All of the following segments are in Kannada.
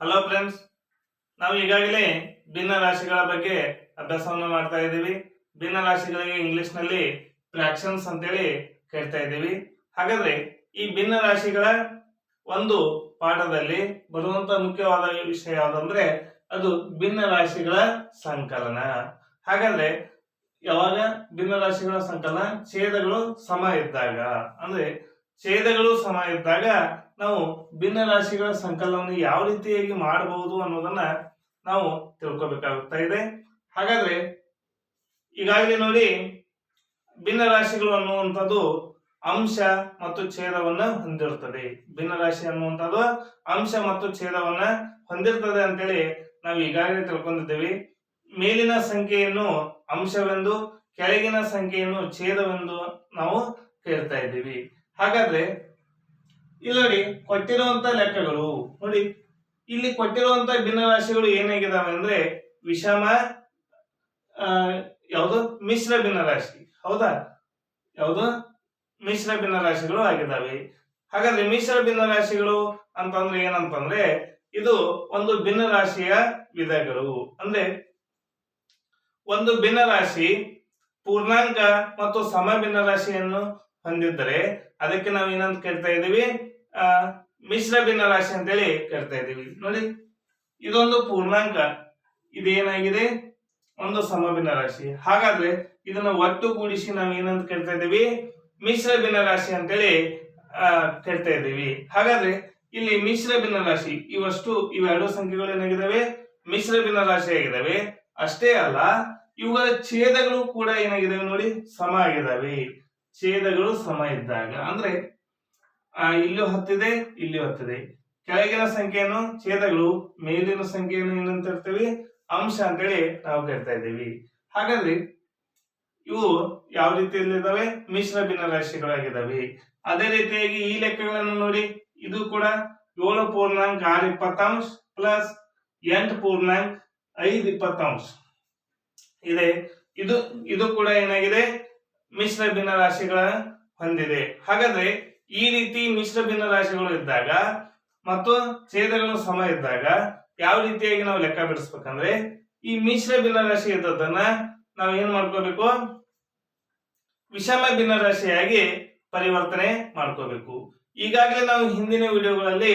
ಹಲೋ ಫ್ರೆಂಡ್ಸ್ ನಾವು ಈಗಾಗಲೇ ಭಿನ್ನ ರಾಶಿಗಳ ಬಗ್ಗೆ ಅಭ್ಯಾಸವನ್ನು ಮಾಡ್ತಾ ಇದ್ದೀವಿ. ಭಿನ್ನ ರಾಶಿಗಳಿಗೆ ಇಂಗ್ಲಿಷ್ನಲ್ಲಿ ಫ್ರಾಕ್ಷನ್ಸ್ ಅಂತೇಳಿ ಕೇಳ್ತಾ ಇದ್ದೀವಿ. ಹಾಗಾದ್ರೆ ಈ ಭಿನ್ನ ರಾಶಿಗಳ ಒಂದು ಪಾಠದಲ್ಲಿ ಬರುವಂತ ಮುಖ್ಯವಾದ ವಿಷಯ ಯಾವುದಂದ್ರೆ ಅದು ಭಿನ್ನ ರಾಶಿಗಳ ಸಂಕಲನ. ಹಾಗಾದ್ರೆ ಯಾವಾಗ ಭಿನ್ನ ರಾಶಿಗಳ ಸಂಕಲನ? ಛೇದಗಳು ಸಮ ಇದ್ದಾಗ. ಅಂದ್ರೆ ಛೇದಗಳು ಸಮ ಇದ್ದಾಗ ನಾವು ಭಿನ್ನ ರಾಶಿಗಳ ಸಂಕಲನವನ್ನು ಯಾವ ರೀತಿಯಾಗಿ ಮಾಡಬಹುದು ಅನ್ನೋದನ್ನ ನಾವು ತಿಳ್ಕೊಬೇಕಾಗುತ್ತಾ ಇದೆ. ಹಾಗಾದ್ರೆ ಈಗಾಗಲೇ ನೋಡಿ, ಭಿನ್ನ ರಾಶಿಗಳು ಅನ್ನುವಂಥದ್ದು ಅಂಶ ಮತ್ತು ಛೇದವನ್ನ ಹೊಂದಿರುತ್ತದೆ. ಭಿನ್ನ ರಾಶಿ ಅನ್ನುವಂಥದ್ದು ಅಂಶ ಮತ್ತು ಛೇದವನ್ನ ಹೊಂದಿರ್ತದೆ ಅಂತೇಳಿ ನಾವು ಈಗಾಗಲೇ ತಿಳ್ಕೊಂಡಿದ್ದೇವೆ. ಮೇಲಿನ ಸಂಖ್ಯೆಯನ್ನು ಅಂಶವೆಂದು, ಕೆಳಗಿನ ಸಂಖ್ಯೆಯನ್ನು ಛೇದವೆಂದು ನಾವು ಕೇಳ್ತಾ ಇದ್ದೀವಿ. ಹಾಗಾದ್ರೆ ಇಲ್ಲಿ ನೋಡಿ, ಕೊಟ್ಟಿರುವಂತ ಲೆಕ್ಕಗಳು, ನೋಡಿ, ಇಲ್ಲಿ ಕೊಟ್ಟಿರುವಂತ ಭಿನ್ನರಾಶಿಗಳು ಏನಾಗಿದಾವೆ ಅಂದ್ರೆ, ವಿಷಮ ಯಾವುದು ಮಿಶ್ರ ಭಿನ್ನರಾಶಿ, ಹೌದಾ? ಯಾವುದು ಮಿಶ್ರ ಭಿನ್ನರಾಶಿಗಳು ಆಗಿದ್ದಾವೆ ಹಾಗಾದ್ರೆ ಮಿಶ್ರ ಭಿನ್ನರಾಶಿಗಳು ಅಂತಂದ್ರೆ ಏನಂತಂದ್ರೆ, ಇದು ಒಂದು ಭಿನ್ನರಾಶಿಯ ವಿಧಗಳು. ಅಂದ್ರೆ, ಒಂದು ಭಿನ್ನರಾಶಿ ಪೂರ್ಣಾಂಕ ಮತ್ತು ಸಮ ಭಿನ್ನರಾಶಿಯನ್ನು ಹೊಂದಿದ್ದರೆ, ಅದಕ್ಕೆ ನಾವು ಏನಂತ ಕೇಳ್ತಾ ಇದ್ದೀವಿ? ಮಿಶ್ರ ಭಿನ್ನರಾಶಿ ಅಂತೇಳಿ ಕರಿತಾ ಇದ್ದೀವಿ. ನೋಡಿ ಇದೊಂದು ಪೂರ್ಣಾಂಕ. ಇದೇನಾಗಿದೆ? ಒಂದು ಸಮಭಿನ್ನ ರಾಶಿ ಹಾಗಾದ್ರೆ ಇದನ್ನ ಒಟ್ಟುಗೂಡಿಸಿ ನಾವು ಏನಂತ ಕರಿತಾ ಇದ್ದೀವಿ? ಮಿಶ್ರ ಭಿನ್ನರಾಶಿ ಅಂತೇಳಿ ಆ, ಕರಿತಾ ಇದ್ದೀವಿ. ಹಾಗಾದ್ರೆ ಇಲ್ಲಿ ಮಿಶ್ರ ಭಿನ್ನರಾಶಿ ಇವಷ್ಟು ಇವೆರಡು ಸಂಖ್ಯೆಗಳು ಏನಾಗಿದ್ದಾವೆ ಮಿಶ್ರ ಭಿನ್ನರಾಶಿ ಆಗಿದ್ದಾವೆ ಅಷ್ಟೇ ಅಲ್ಲ ಇವುಗಳ ಛೇದಗಳು ಕೂಡ ಏನಾಗಿದ್ದಾವೆ ನೋಡಿ? ಸಮ ಆಗಿದ್ದಾವೆ ಛೇದಗಳು ಸಮ ಇದ್ದಾಗ. ಅಂದ್ರೆ ಇಲ್ಲೂ ಹತ್ತಿದೆ, ಇಲ್ಲಿ ಹತ್ತಿದೆ. ಕೆಳಗಿನ ಸಂಖ್ಯೆಯನ್ನು, ಛೇದಗಳು, ಮೇಲಿನ ಸಂಖ್ಯೆಯನ್ನು ಏನಂತ ಇರ್ತೀವಿ ಅಂಶ ಅಂತೇಳಿ ನಾವು ಕರಿತಾ ಇದ್ದೀವಿ. ಹಾಗಾದ್ರೆ ಇವು ಯಾವ ರೀತಿಯಲ್ಲಿ ಇದಾವೆ? ಮಿಶ್ರ ಭಿನ್ನರಾಶಿಗಳಾಗಿದ್ದಾವೆ ಅದೇ ರೀತಿಯಾಗಿ ಈ ಲೆಕ್ಕಗಳನ್ನು ನೋಡಿ. ಇದು ಕೂಡ ಏಳು ಪೂರ್ಣಾಂಕ ಆರು ಇಪ್ಪತ್ತಾಂಶ ಪ್ಲಸ್ ಎಂಟು ಪೂರ್ಣಾಂಕ ಐದು ಇಪ್ಪತ್ತಾಂಶ. ಇದೆ. ಇದು ಇದು ಕೂಡ ಏನಾಗಿದೆ? ಮಿಶ್ರ ಭಿನ್ನರಾಶಿಗಳ ಹೊಂದಿದೆ. ಹಾಗಾದ್ರೆ ಈ ರೀತಿ ಮಿಶ್ರ ಭಿನ್ನರಾಶಿಗಳು ಇದ್ದಾಗ ಮತ್ತು ಛೇದಗಳು ಸಮ ಇದ್ದಾಗ ಯಾವ ರೀತಿಯಾಗಿ ನಾವು ಲೆಕ್ಕ ಬಿಡಿಸ್ಬೇಕಂದ್ರೆ ಈ ಮಿಶ್ರ ಭಿನ್ನರಾಶಿ ಇದ್ದದನ್ನ ನಾವು ಏನ್ ಮಾಡ್ಕೋಬೇಕು? ವಿಷಮ ಭಿನ್ನರಾಶಿಯಾಗಿ ಪರಿವರ್ತನೆ ಮಾಡ್ಕೋಬೇಕು. ಈಗಾಗಲೇ ನಾವು ಹಿಂದಿನ ವಿಡಿಯೋಗಳಲ್ಲಿ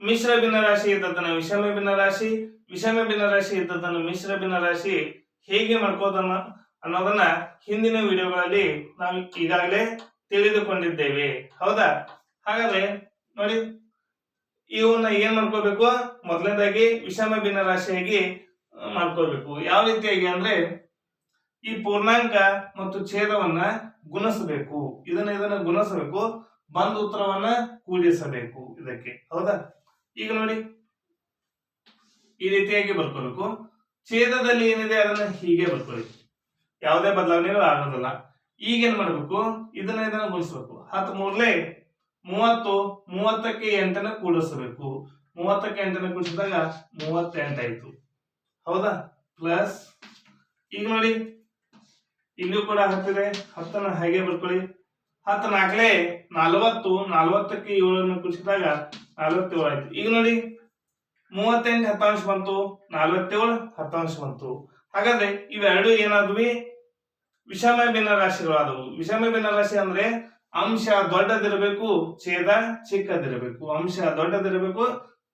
ಮಿಶ್ರ ಭಿನ್ನರಾಶಿ ಇದ್ದದನ್ನ ವಿಷಮ ಭಿನ್ನರಾಶಿ ವಿಷಮ ಭಿನ್ನರಾಶಿ ಇದ್ದದನ್ನ ಮಿಶ್ರ ಭಿನ್ನರಾಶಿ ಹೇಗೆ ಮಾಡ್ಕೋದನ್ನ ಅನ್ನೋದನ್ನ ಹಿಂದಿನ ವಿಡಿಯೋಗಳಲ್ಲಿ ನಾವು ಈಗಾಗಲೇ ತಿಳಿದುಕೊಂಡಿದ್ದೇವೆ. ಹೌದಾ? ಹಾಗಾದ್ರೆ ನೋಡಿ, ಇವನ್ನ ಏನ್ ಮಾಡ್ಕೋಬೇಕು? ಮೊದಲನೇದಾಗಿ ವಿಷಮ ಭಿನ್ನ ರಾಶಿಯಾಗಿ ಮಾಡ್ಕೋಬೇಕು. ಯಾವ ರೀತಿಯಾಗಿ ಅಂದ್ರೆ, ಈ ಪೂರ್ಣಾಂಕ ಮತ್ತು ಛೇದವನ್ನ ಗುಣಿಸಬೇಕು. ಇದನ್ನ ಇದನ್ನ ಗುಣಿಸಬೇಕು. ಬಂದ ಉತ್ತರವನ್ನ ಕೂಡಿಸಬೇಕು ಇದಕ್ಕೆ. ಹೌದಾ? ಈಗ ನೋಡಿ, ಈ ರೀತಿಯಾಗಿ ಬರ್ಕೋಬೇಕು. ಛೇದದಲ್ಲಿ ಏನಿದೆ, ಅದನ್ನ ಹೀಗೆ ಬರ್ಕೊಳ್ಳಿ. ಯಾವುದೇ ಬದಲಾವಣೆಗಳು ಆಗೋದಿಲ್ಲ. ಈಗ ಏನ್ ಮಾಡ್ಬೇಕು? ಇದನ್ನ ಇದನ್ನ ಗುಣಿಸ್ಬೇಕು ಹತ್ತು ಮೂರ್ಲೆ ಮೂವತ್ತು, ಮೂವತ್ತಕ್ಕೆ ಎಂಟನ ಕೂಡಿಸಬೇಕು. ಮೂವತ್ತಕ್ಕೆ ಎಂಟನ ಕೂಡಿಸಿದಾಗ ಮೂವತ್ತೆಂಟಾಯ್ತು ಹೌದಾ? ಪ್ಲಸ್ ಈಗ ನೋಡಿ. ಇಲ್ಲೂ ಕೂಡ ಹತ್ತಿದೆ ಹತ್ತನ ಹಾಗೆ ಬರ್ಕೊಳ್ಳಿ ಹತ್ತು ನಾಲ್ಕಲೇ ನಲವತ್ತು, ನಲವತ್ತಕ್ಕೆ ಏಳನ್ನು ಕೂಡಿಸಿದಾಗ ನಲವತ್ತೇಳು ಆಯ್ತು. ಈಗ ನೋಡಿ. ಮೂವತ್ತೆಂಟು ಹತ್ತಾಂಶ ಬಂತು. ನಲವತ್ತೇಳು ಹತ್ತಾಂಶ ಬಂತು. ಹಾಗಾದ್ರೆ ಇವೆರಡು ಏನಾದ್ವಿ? ವಿಷಮ ಭಿನ್ನ ರಾಶಿಗಳಾದವು. ವಿಷಮ ಭಿನ್ನ ರಾಶಿ ಅಂದ್ರೆ ಅಂಶ ದೊಡ್ಡದಿರಬೇಕು, ಛೇದ ಚಿಕ್ಕದಿರಬೇಕು. ಅಂಶ ದೊಡ್ಡದಿರಬೇಕು,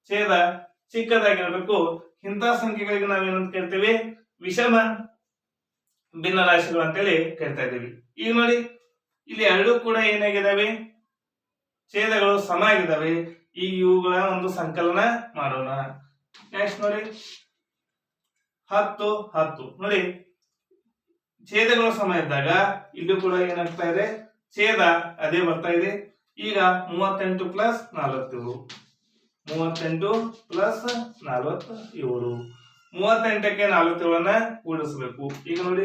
ಛೇದ ಚಿಕ್ಕದಾಗಿರಬೇಕು. ಇಂಥ ಸಂಖ್ಯೆಗಳಿಗೆ ನಾವೇನಂತ ಕೇಳ್ತೇವೆ? ವಿಷಮ ಭಿನ್ನ ರಾಶಿಗಳು ಅಂತೇಳಿ ಕರಿತಾ ಇದ್ದೀವಿ. ಈಗ ನೋಡಿ, ಇಲ್ಲಿ ಎರಡೂ ಕೂಡ ಏನಾಗಿದ್ದಾವೆ ಛೇದಗಳು ಸಮ ಆಗಿದ್ದಾವೆ ಈಗ ಇವುಗಳ ಒಂದು ಸಂಕಲನ ಮಾಡೋಣ. ನೆಕ್ಸ್ಟ್ ನೋಡಿ. ಹತ್ತು ಹತ್ತು. ನೋಡಿ ಛೇದಗಳು ಸಮಯ ಇದ್ದಾಗ ಇಲ್ಲೂ ಕೂಡ ಏನಾಗ್ತಾ ಇದೆ? ಛೇದ ಅದೇ ಬರ್ತಾ ಇದೆ. ಈಗ ಮೂವತ್ತೆಂಟು ಪ್ಲಸ್ ನಾಲ್ವತ್ತು. ಮೂವತ್ತೆಂಟು ಪ್ಲಸ್ ಏಳು ಮೂವತ್ತೆಂಟಕ್ಕೆ ನಲವತ್ತೇಳನ್ನ ಕೂಡಿಸ್ಬೇಕು. ಈಗ ನೋಡಿ.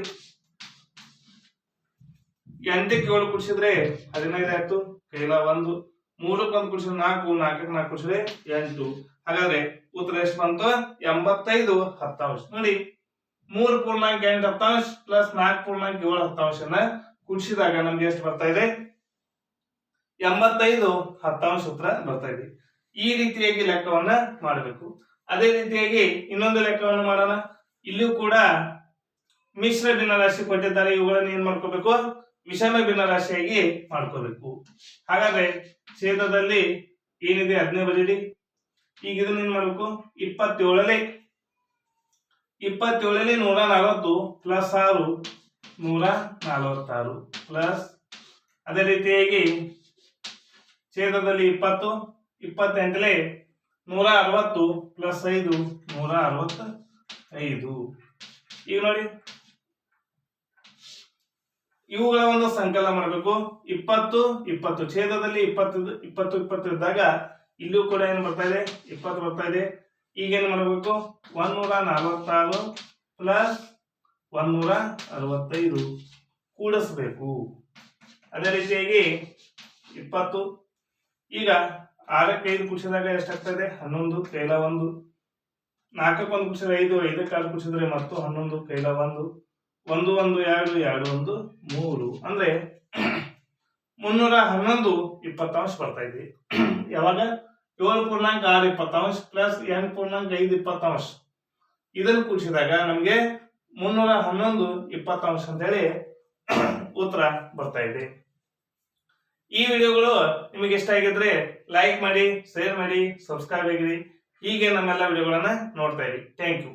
ಎಂಟಕ್ಕೆ ಏಳು ಕುಡಿಸಿದ್ರೆ ಹದಿನೈದು ಆಯ್ತು. ಕೈಲ ಒಂದು. ಮೂರಕ್ಕೊಂದು ಕುಡಿಸಿದ್ರೆ ನಾಲ್ಕು. ನಾಲ್ಕಕ್ಕೆ ನಾಲ್ಕು ಕುಡಿಸಿದ್ರೆ ಎಂಟು. ಹಾಗಾದ್ರೆ ಉತ್ತರ ಎಷ್ಟು ಬಂತು? ಎಂಬತ್ತೈದು ಹತ್ತಾಂಶ ನೋಡಿ. ಮೂರು ಪೂರ್ಣಾಂಕ ಎಂಟು ಹತ್ತಾಂಶ ಪ್ಲಸ್ ನಾಲ್ಕು ಪೂರ್ಣಾಂಕ ಏಳು ಹತ್ತಾಂಶನ ಕುಡಿಸಿದಾಗ ನಮ್ಗೆ ಎಷ್ಟು ಬರ್ತಾ ಇದೆ? ಎಂಬತ್ತೈದು ಹತ್ತಾಂಶ ಉತ್ತರ ಬರ್ತಾ ಇದೆ. ಈ ರೀತಿಯಾಗಿ ಲೆಕ್ಕವನ್ನ ಮಾಡಬೇಕು. ಅದೇ ರೀತಿಯಾಗಿ ಇನ್ನೊಂದು ಲೆಕ್ಕವನ್ನು ಮಾಡೋಣ. ಇಲ್ಲಿಯೂ ಕೂಡ ಮಿಶ್ರ ಭಿನ್ನರಾಶಿ ಕೊಟ್ಟಿದ್ದಾರೆ. ಇವುಗಳನ್ನು ಏನ್ ಮಾಡ್ಕೋಬೇಕು? ವಿಷಮ ಭಿನ್ನರಾಶಿಯಾಗಿ ಮಾಡ್ಕೋಬೇಕು. ಹಾಗಾದ್ರೆ ಛೇದದಲ್ಲಿ ಏನಿದೆ? ಅದನ್ನೇ ಬರೀರಿ ಈಗ ಇದನ್ನ ಏನ್ ಮಾಡ್ಬೇಕು? ಇಪ್ಪತ್ತೇಳನೇ ಇಪ್ಪತ್ತೇಳನೇ ನೂರ ನಲವತ್ತು ಪ್ಲಸ್ ಆರು ನೂರ ನಲವತ್ತಾರು ಪ್ಲಸ್ ಅದೇ ರೀತಿಯಾಗಿ ಛೇದದಲ್ಲಿ ಇಪ್ಪತ್ತು ಇಪ್ಪತ್ತೆಂಟಲೇ ನೂರ ಅರವತ್ತು ಪ್ಲಸ್ ಐದು ನೂರ ಅರವತ್ತ ಐದು ಈಗ ನೋಡಿ. ಇವುಗಳ ಒಂದು ಸಂಕಲನ ಮಾಡಬೇಕು. ಇಪ್ಪತ್ತು ಇಪ್ಪತ್ತು ಛೇದದಲ್ಲಿ ಇಪ್ಪತ್ತು ಇಪ್ಪತ್ತು ಇಪ್ಪತ್ತು ಇದ್ದಾಗ ಇಲ್ಲೂ ಕೂಡ ಏನು ಬರ್ತಾ ಇದೆ? ಇಪ್ಪತ್ತು ಬರ್ತಾ ಇದೆ. ಈಗ ಏನು ಮಾಡಬೇಕು? ಒಂದೂರ ನಲವತ್ತಾರು ಪ್ಲಸ್ ಒಂದೂರ ಅರವತ್ತೈದು ಕೂಡಿಸ್ಬೇಕು. ಅದೇ ರೀತಿಯಾಗಿ ಇಪ್ಪತ್ತು. ಈಗ ಆರಕ್ಕೆ ಐದು ಕುಡಿಸಿದಾಗ ಎಷ್ಟಾಗ್ತದೆ? ಹನ್ನೊಂದು ಕೈಲ ಒಂದು. ನಾಲ್ಕಕ್ಕೆ ಒಂದು ಕುಡಿಸಿದ್ರೆ ಐದು, ಐದಕ್ಕೆ ಆರು ಕುಡಿಸಿದ್ರೆ ಮತ್ತು ಹನ್ನೊಂದು ಕೈಲ ಒಂದು. ಒಂದು ಒಂದು, ಎರಡು ಎರಡು, ಒಂದು, ಮೂರು. ಅಂದ್ರೆ ಮುನ್ನೂರ ಹನ್ನೊಂದು ಇಪ್ಪತ್ತಾಂಶ ಬರ್ತಾ ಇದೆ. ಯಾವಾಗ? ಏಳು ಪೂರ್ಣಾಂಕ ಆರು ಇಪ್ಪತ್ತಾಂಶ ಪ್ಲಸ್ ಎಂಟು ಪೂರ್ಣಾಂಕ ಐದು ಇಪ್ಪತ್ತಾಂಶ. ಇದನ್ನು ಕೂಡಿಸಿದಾಗ ನಮಗೆ ಮುನ್ನೂರ ಹನ್ನೊಂದು ಇಪ್ಪತ್ತಾಂಶ ಅಂತೇಳಿ ಉತ್ತರ ಬರ್ತಾ ಇದೆ. ಈ ವಿಡಿಯೋಗಳು ನಿಮಗೆ ಇಷ್ಟ ಆಗಿದ್ರೆ ಲೈಕ್ ಮಾಡಿ ಶೇರ್ ಮಾಡಿ ಸಬ್ಸ್ಕ್ರೈಬ್ ಆಗಿರಿ. ಹೀಗೆ ನಮ್ಮೆಲ್ಲ ವಿಡಿಯೋಗಳನ್ನ ನೋಡ್ತಾ ಇರಿ. Thank you